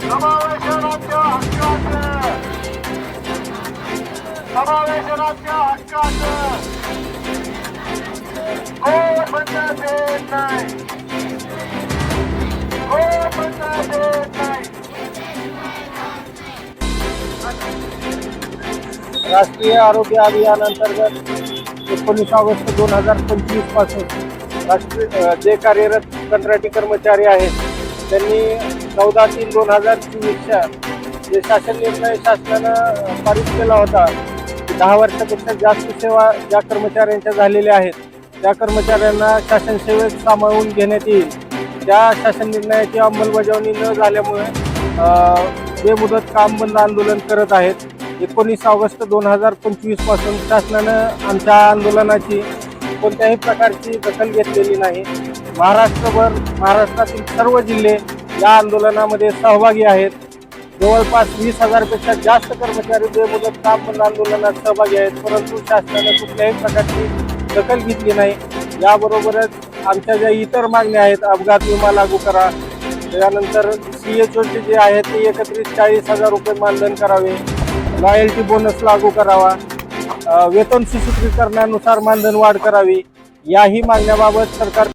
समावेशनाच्या हक्काचं समावेशनाच्या कोण बंद देत नाही कोण बंद देत नाही राष्ट्रीय आरोग्य अभियान अंतर्गत एकोणीस ऑगस्ट दोन हजार पंचवीसपासून राष्ट्रीय जे कार्यरत कंत्राटी कर्मचारी आहेत त्यांनी चौदा तीन दोन हजार चोवीसच्या जे शासन निर्णय शासनानं पारित केला होता दहा वर्षापेक्षा जास्त सेवा ज्या कर्मचाऱ्यांच्या झालेल्या आहेत त्या कर्मचाऱ्यांना शासन सेवेत सामावून घेण्यात येईल. त्या शासन निर्णयाची अंमलबजावणी न झाल्यामुळे बेमुदत काम बंद आंदोलन करत आहेत. एकोणीस ऑगस्ट दोन हजार पंचवीसपासून शासनानं आमच्या आंदोलनाची कोणत्याही प्रकारची दखल घेतलेली नाही. महाराष्ट्रभर महाराष्ट्रातील सर्व जिल्हे या आंदोलनामध्ये सहभागी आहेत. जवळपास वीस हजारपेक्षा जास्त कर्मचारी बेमुदत काम बंद आंदोलनात सहभागी आहेत. परंतु शासनाने कुठल्याही प्रकारची दखल घेतली नाही. याबरोबरच आमच्या ज्या इतर मागण्या आहेत अपघात विमा लागू करा. त्यानंतर सी एच ओचे जे आहेत ते एकत्रित चाळीस हजार रुपये मानधन करावे. लॉयल्टी बोनस लागू करावा. वेतन सुसूत्रीकरणानुसार मानधन वाढ करावी याही मागण्याबाबत सरकार